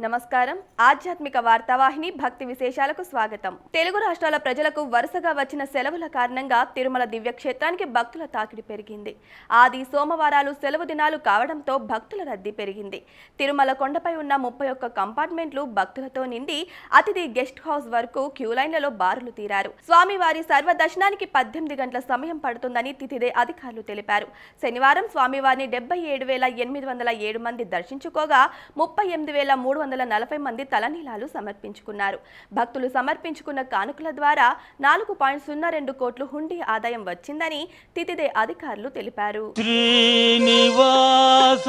నమస్కారం. ఆధ్యాత్మిక వార్తావాహిని భక్తి విశేషాలకు స్వాగతం. తెలుగు రాష్ట్రాల ప్రజలకు వరుసగా వచ్చిన సెలవుల కారణంగా తిరుమల దివ్యక్షేత్రానికి భక్తుల తాకిడి పెరిగింది. ఆది సోమవారాలు సెలవు దినాలు కావడంతో భక్తుల రద్దీ పెరిగింది. తిరుమల కొండపై ఉన్న ముప్పై ఒక్క కంపార్ట్మెంట్లు భక్తులతో నిండి అతిథి గెస్ట్ హౌస్ వరకు క్యూ లైన్లలో బారులు తీరారు. స్వామివారి సర్వ దర్శనానికి పద్దెనిమిది గంటల సమయం పడుతుందని తిథిదే అధికారులు తెలిపారు. శనివారం స్వామివారిని డెబ్బై ఏడు వేల ఎనిమిది వందల ఏడు మంది దర్శించుకోగా ముప్పై ఎనిమిది వేల మూడు వందల నలభై మంది తలనీలాలు సమర్పించుకున్నారు. భక్తులు సమర్పించుకున్న కానుకల ద్వారా నాలుగు పాయింట్ సున్నా రెండు కోట్లు హుండీ ఆదాయం వచ్చిందని తితిదే అధికారులు తెలిపారు. శ్రీనివాస!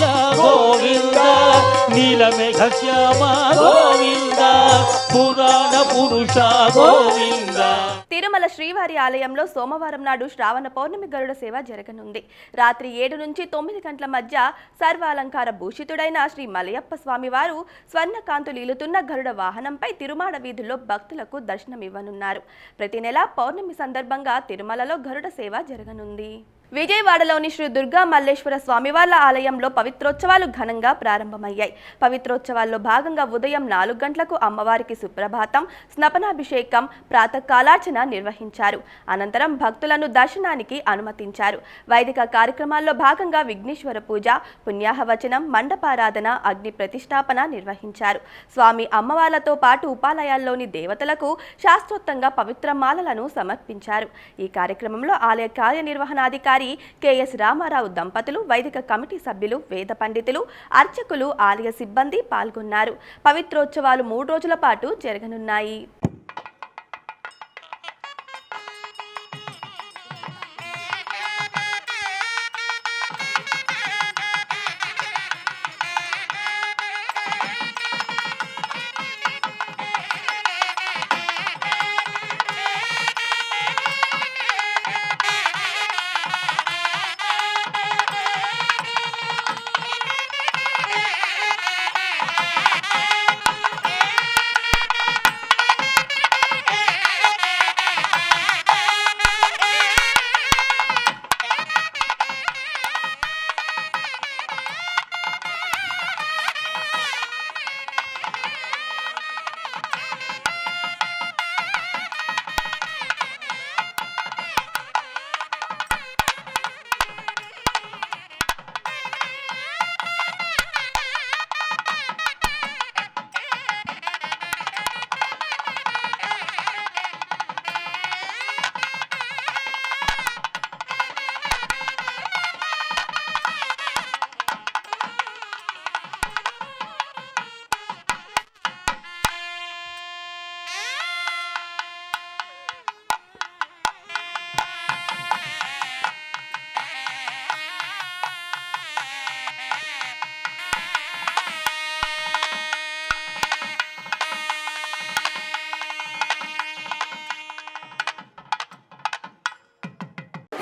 నిర్మల గోవింద నీలమేఘ శ్యామ గోవింద పురాణ పురుష గోవింద. తిరుమల శ్రీవారి ఆలయంలో సోమవారం నాడు శ్రావణ పౌర్ణమి గరుడ సేవ జరగనుంది. రాత్రి ఏడు నుంచి తొమ్మిది గంటల మధ్య సర్వాలంకార భూషితుడైన శ్రీ మలయప్ప స్వామివారు స్వర్ణకాంతులు ఇలుతున్న గరుడ వాహనంపై తిరుమాడ వీధుల్లో భక్తులకు దర్శనమివ్వనున్నారు. ప్రతి నెల పౌర్ణమి సందర్భంగా తిరుమలలో గరుడ సేవ జరగనుంది. విజయవాడలోని శ్రీ దుర్గా మల్లేశ్వర స్వామివార్ల ఆలయంలో పవిత్రోత్సవాలు ఘనంగా ప్రారంభమయ్యాయి. పవిత్రోత్సవాల్లో భాగంగా ఉదయం నాలుగు గంటలకు అమ్మవారికి సుప్రభాతం స్నపనాభిషేకం ప్రాతకాలార్చన నిర్వహించారు. అనంతరం భక్తులను దర్శనానికి అనుమతించారు. వైదిక కార్యక్రమాల్లో భాగంగా విఘ్నేశ్వర పూజ పుణ్యాహవచనం మండపారాధన అగ్ని ప్రతిష్టాపన నిర్వహించారు. స్వామి అమ్మవార్లతో పాటు ఉపాలయాల్లోని దేవతలకు శాస్త్రోక్తంగా పవిత్ర మాలలను సమర్పించారు. ఈ కార్యక్రమంలో ఆలయ కార్యనిర్వహణాధికారి కెఎస్ రామారావు దంపతులు వైదిక కమిటీ సభ్యులు వేద పండితులు అర్చకులు ఆలయ సిబ్బంది పాల్గొన్నారు. పవిత్రోత్సవాలు మూడు రోజుల పాటు జరగనున్నాయి.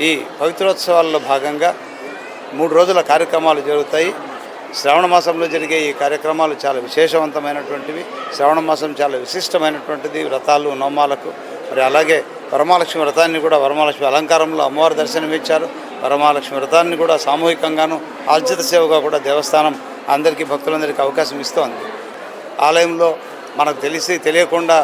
ఈ పవిత్రోత్సవాల్లో భాగంగా మూడు రోజుల కార్యక్రమాలు జరుగుతాయి. శ్రావణ మాసంలో జరిగే ఈ కార్యక్రమాలు చాలా విశేషవంతమైనటువంటివి. శ్రావణ మాసం చాలా విశిష్టమైనటువంటిది వ్రతాలు నోమాలకు మరి అలాగే వరమహాలక్ష్మి వ్రతాన్ని కూడా వరమహాలక్ష్మి అలంకారంలో అమ్మవారి దర్శనం ఇచ్చారు వరమహాలక్ష్మి వ్రతాన్ని కూడా సామూహికంగాను ఆర్జిత సేవగా కూడా దేవస్థానం అందరికీ భక్తులందరికీ అవకాశం ఇస్తోంది. ఆలయంలో మనకు తెలిసి తెలియకుండా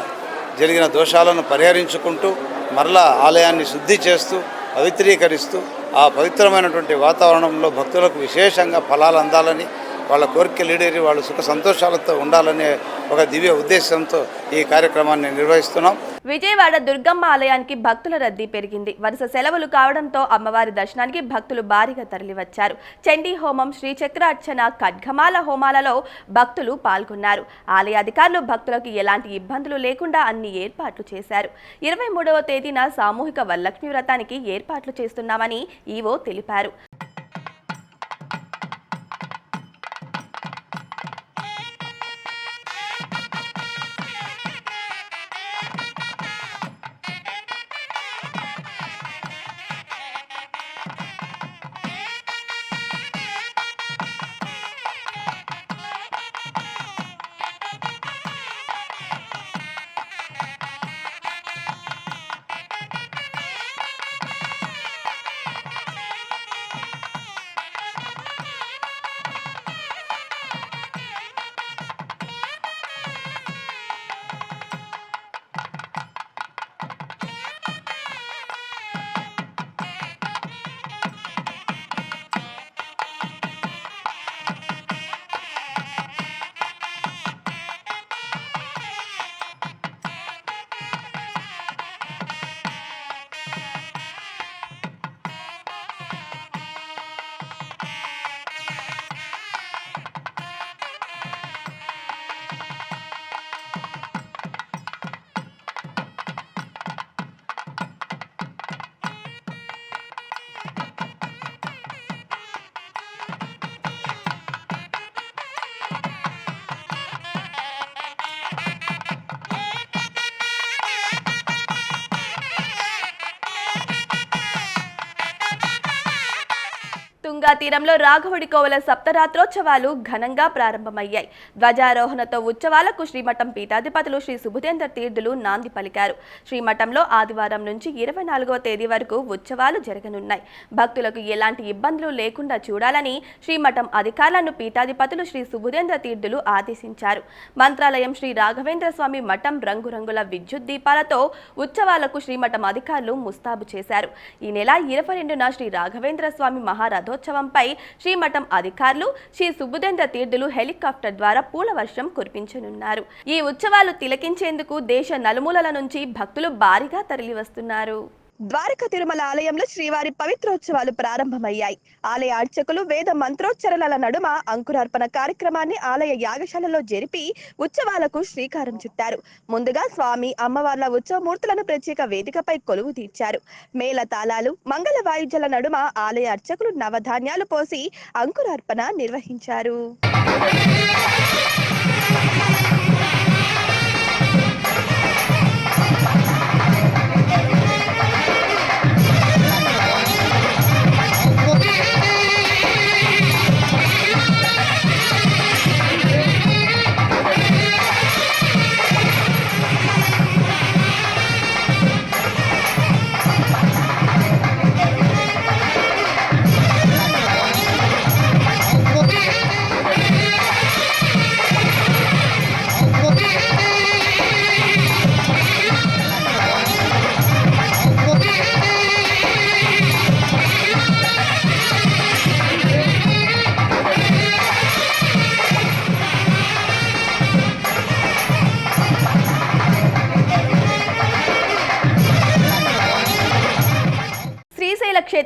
జరిగిన దోషాలను పరిహరించుకుంటూ మరలా ఆలయాన్ని శుద్ధి చేస్తూ పవిత్రీకరిస్తూ ఆ పవిత్రమైనటువంటి వాతావరణంలో భక్తులకు విశేషంగా ఫలాలు అందాలని వాళ్ళ కోరికలు ఈడేరి వాళ్ళు సుఖ సంతోషాలతో ఉండాలనే ఒక దివ్య ఉద్దేశంతో ఈ కార్యక్రమాన్ని నిర్వహిస్తున్నాం. విజయవాడ దుర్గమ్మ ఆలయానికి భక్తుల రద్దీ పెరిగింది. వరుస సెలవులు కావడంతో అమ్మవారి దర్శనానికి భక్తులు భారీగా తరలివచ్చారు. చండీ హోమం శ్రీచక్రార్చన ఖడ్గమాల హోమాలలో భక్తులు పాల్గొన్నారు. ఆలయ అధికారులు భక్తులకు ఎలాంటి ఇబ్బందులు లేకుండా అన్ని ఏర్పాట్లు చేశారు. ఇరవై మూడవ తేదీన సామూహిక వరలక్ష్మి వ్రతానికి ఏర్పాట్లు చేస్తున్నామని ఈవో తెలిపారు. తీరంలో రాఘవుడి కోవల సప్తరాత్రోత్సవాలు ఘనంగా ప్రారంభమయ్యాయి. ధ్వజారోహణతో ఉత్సవాలకు శ్రీమఠం పీఠాధిపతులు శ్రీ సుబుధేంద్ర తీర్థులు నాంది పలికారు. శ్రీమఠంలో ఆదివారం నుంచి ఇరవై నాలుగవ తేదీ వరకు ఉత్సవాలు జరగనున్నాయి. భక్తులకు ఎలాంటి ఇబ్బందులు లేకుండా చూడాలని శ్రీమఠం అధికారులను పీఠాధిపతులు శ్రీ సుభుదేంద్ర తీర్థులు ఆదేశించారు. మంత్రాలయం శ్రీ రాఘవేంద్ర స్వామి మఠం రంగురంగుల విద్యుత్ దీపాలతో ఉత్సవాలకు శ్రీమఠం అధికారులు ముస్తాబు చేశారు. ఈ నెల ఇరవై రెండున శ్రీ రాఘవేంద్ర స్వామి మహారథోత్సవంపై శ్రీమఠం అధికారులు శ్రీ సుబుధేంద్ర తీర్థులు హెలికాప్టర్ ద్వారా పూల వర్షం కురిపించనున్నారు. ఈ ఉత్సవాలు తిలకించేందుకు దేశ నలుమూలల నుంచి భక్తులు భారీగా తరలివస్తున్నారు. ద్వారక తిరుమల ఆలయంలో శ్రీవారి పవిత్రోత్సవాలు ప్రారంభమయ్యాయి. ఆలయ అర్చకులు వేద మంత్రోచ్చరణల నడుమ అంకురార్పణ కార్యక్రమాన్ని ఆలయ యాగశాలలో జరిపి ఉత్సవాలకు శ్రీకారం చుట్టారు. ముందుగా స్వామి అమ్మవార్ల ఉత్సవమూర్తులను ప్రత్యేక వేదికపై కొలువు తీర్చారు. మేళ తాళాలు మంగళ వాయిద్యాల నడుమ ఆలయ అర్చకులు నవధాన్యాలు పోసి అంకురార్పణ నిర్వహించారు.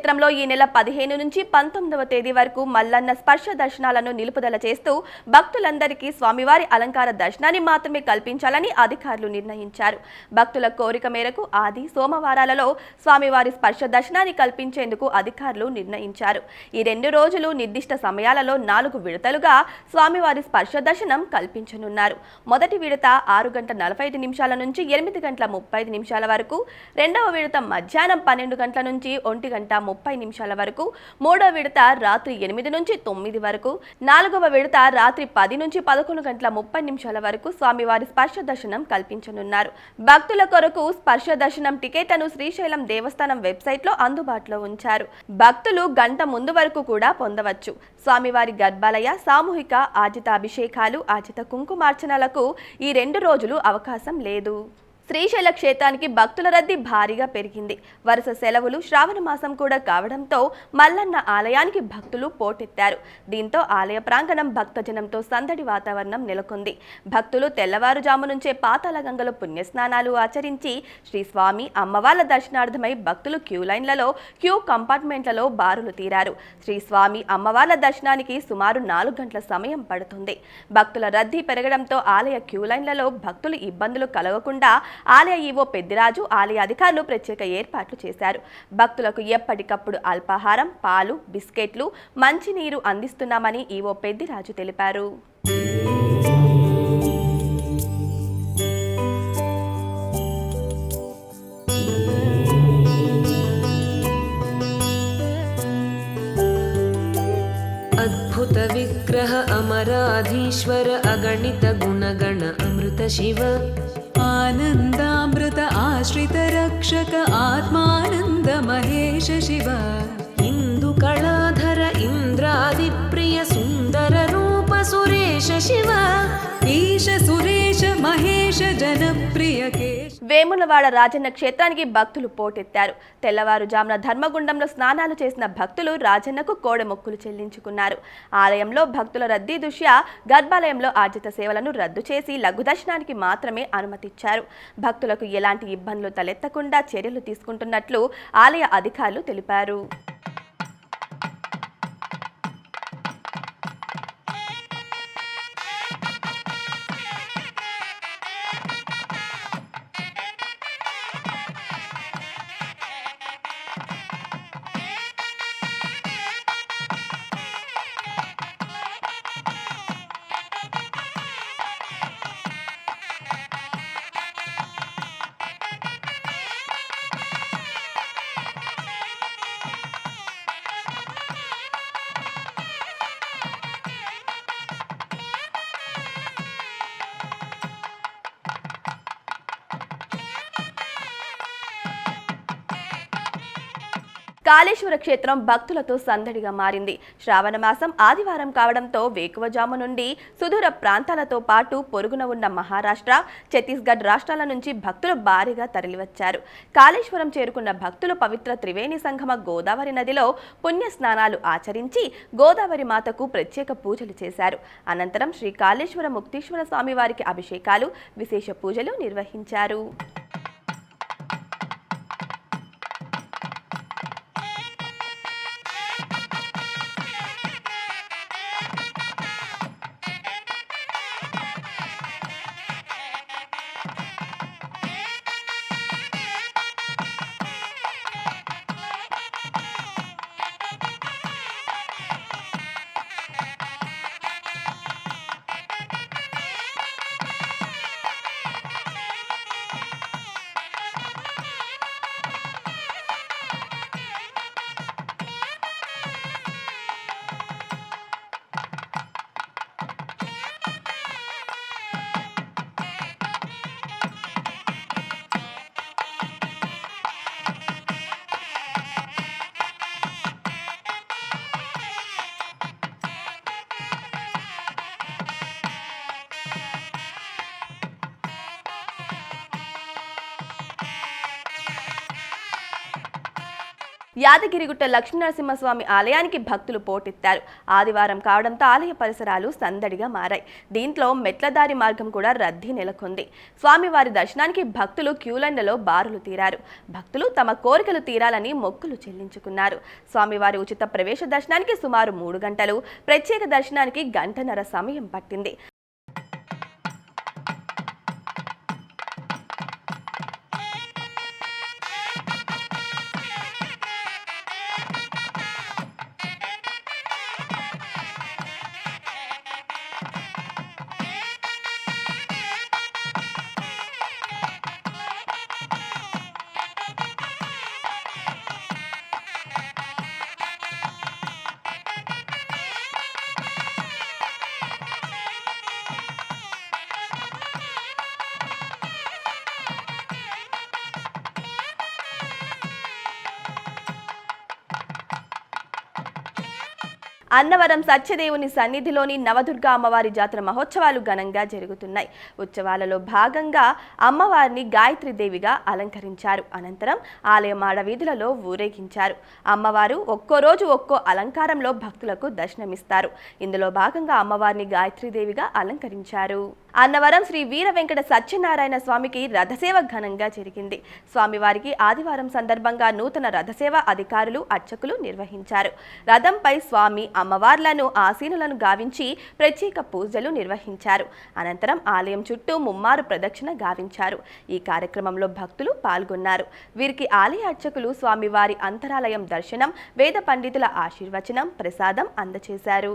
క్షేత్రంలో ఈ నెల పదిహేను నుంచి పంతొమ్మిదవ తేదీ వరకు మల్లన్న స్పర్శ దర్శనాలను నిలుపుదల చేస్తూ భక్తులందరికీ స్వామివారి అలంకార దర్శనాన్ని మాత్రమే కల్పించాలని అధికారులు నిర్ణయించారు. భక్తుల కోరిక మేరకు ఆది సోమవారాలలో స్వామివారి స్పర్శ దర్శనాన్ని కల్పించేందుకు అధికారులు నిర్ణయించారు. ఈ రెండు రోజులు నిర్దిష్ట సమయాలలో నాలుగు విడతలుగా స్వామివారి స్పర్శ దర్శనం కల్పించనున్నారు. మొదటి విడత ఆరు గంట నలభై ఐదు నిమిషాల నుంచి ఎనిమిది గంటల ముప్పై ఐదు నిమిషాల వరకు రెండవ విడత మధ్యాహ్నం పన్నెండు గంటల నుంచి ఒంటి గంట ముప్పై నిమిషాల వరకు మూడవ విడత రాత్రి ఎనిమిది నుంచి తొమ్మిది వరకు నాలుగవ విడత రాత్రి పది నుంచి పదకొండు గంటల ముప్పై నిమిషాల వరకు స్వామివారి స్పర్శ దర్శనం కల్పించనున్నారు. భక్తుల కొరకు స్పర్శ దర్శనం టికెట్లను శ్రీశైలం దేవస్థానం వెబ్సైట్లో అందుబాటులో ఉంచారు. భక్తులు గంట ముందు వరకు కూడా పొందవచ్చు. స్వామివారి గర్భాలయ సామూహిక ఆజిత అభిషేకాలు ఆజిత కుంకుమార్చనలకు ఈ రెండు రోజులు అవకాశం లేదు. శ్రీశైల క్షేత్రానికి భక్తుల రద్దీ భారీగా పెరిగింది. వరుస సెలవులు శ్రావణ మాసం కూడా కావడంతో మల్లన్న ఆలయానికి భక్తులు పోటెత్తారు. దీంతో ఆలయ ప్రాంగణం భక్తజనంతో సందడి వాతావరణం నెలకొంది. భక్తులు తెల్లవారుజాము నుంచే పాతాళ గంగలో పుణ్యస్నానాలు ఆచరించి శ్రీ స్వామి అమ్మవార్ల దర్శనార్థమై భక్తులు క్యూ లైన్లలో క్యూ కంపార్ట్మెంట్లలో బారులు తీరారు. శ్రీ స్వామి అమ్మవార్ల దర్శనానికి సుమారు నాలుగు గంటల సమయం పడుతుంది. భక్తుల రద్దీ పెరగడంతో ఆలయ క్యూ లైన్లలో భక్తులు ఇబ్బందులు కలగకుండా ఆలయ ఈవో పెద్దిరాజు ఆలయ అధికారులు ప్రత్యేక ఏర్పాట్లు చేశారు. భక్తులకు ఎప్పటికప్పుడు అల్పాహారం పాలు బిస్కెట్లు మంచినీరు అందిస్తున్నామని ఈవో పెద్దిరాజు తెలిపారు. అద్భుత విగ్రహ అమరాధీశ్వర అగణిత గుణగణ అమృత శివ. आनन्दामृत आश्रित रक्षक आत्मानन्द महेश शिव इन्दुकलाधर इन्द्रादिप्रिय सुन्दर रूप सुरेश शिव ईश सुरेश महेश जनप्रिय केश వేములవాడ రాజన్న క్షేత్రానికి భక్తులు పోటెత్తారు. తెల్లవారుజామున ధర్మగుండంలో స్నానాలు చేసిన భక్తులు రాజన్నకు కోడెమొక్కులు చెల్లించుకున్నారు. ఆలయంలో భక్తుల రద్దీ దృష్ట్యా గర్భాలయంలో ఆర్జిత సేవలను రద్దు చేసి లఘు దర్శనానికి మాత్రమే అనుమతిచ్చారు. భక్తులకు ఎలాంటి ఇబ్బందులు తలెత్తకుండా చర్యలు తీసుకుంటున్నట్లు ఆలయ అధికారులు తెలిపారు. కాళేశ్వర క్షేత్రం భక్తులతో సందడిగా మారింది. శ్రావణ మాసం ఆదివారం కావడంతో వేకువజాము నుండి సుదూర ప్రాంతాలతో పాటు పొరుగున ఉన్న మహారాష్ట్ర ఛత్తీస్గఢ్ రాష్ట్రాల నుంచి భక్తులు భారీగా తరలివచ్చారు. కాళేశ్వరం చేరుకున్న భక్తులు పవిత్ర త్రివేణి సంగమ గోదావరి నదిలో పుణ్య స్నానాలు ఆచరించి గోదావరి మాతకు ప్రత్యేక పూజలు చేశారు. అనంతరం శ్రీ కాళేశ్వర ముక్తీశ్వర స్వామి వారికి అభిషేకాలు విశేష పూజలు నిర్వహించారు. యాదగిరిగుట్ట లక్ష్మీనరసింహస్వామి ఆలయానికి భక్తులు పోటెత్తారు. ఆదివారం కావడంతో ఆలయ పరిసరాలు సందడిగా మారాయి. దీంట్లో మెట్లదారి మార్గం కూడా రద్దీ నెలకొంది. స్వామివారి దర్శనానికి భక్తులు క్యూలైన్లలో బారులు తీరారు. భక్తులు తమ కోరికలు తీరాలని మొక్కులు చెల్లించుకున్నారు. స్వామివారి ఉచిత ప్రవేశ దర్శనానికి సుమారు మూడు గంటలు ప్రత్యేక దర్శనానికి గంటన్నర సమయం పట్టింది. అన్నవరం సత్యదేవుని సన్నిధిలోని నవదుర్గా అమ్మవారి జాతర మహోత్సవాలు ఘనంగా జరుగుతున్నాయి. ఉత్సవాలలో భాగంగా అమ్మవారిని గాయత్రి దేవిగా అలంకరించారు. అనంతరం ఆలయం మాడవీధులలో ఊరేగించారు. అమ్మవారు ఒక్కో రోజు ఒక్కో అలంకారంలో భక్తులకు దర్శనమిస్తారు. ఇందులో భాగంగా అమ్మవారిని గాయత్రీదేవిగా అలంకరించారు. అన్నవరం శ్రీ వీర వెంకట సత్యనారాయణ స్వామికి రథసేవ ఘనంగా జరిగింది. స్వామివారికి ఆదివారం సందర్భంగా నూతన రథసేవ అధికారులు అర్చకులు నిర్వహించారు. రథంపై స్వామి అమ్మవార్లను ఆసీనులను గావించి ప్రత్యేక పూజలు నిర్వహించారు. అనంతరం ఆలయం చుట్టూ ముమ్మారు ప్రదక్షిణ గావించారు. ఈ కార్యక్రమంలో భక్తులు పాల్గొన్నారు. వీరికి ఆలయ అర్చకులు స్వామివారి అంతరాలయం దర్శనం వేద పండితుల ఆశీర్వచనం ప్రసాదం అందజేశారు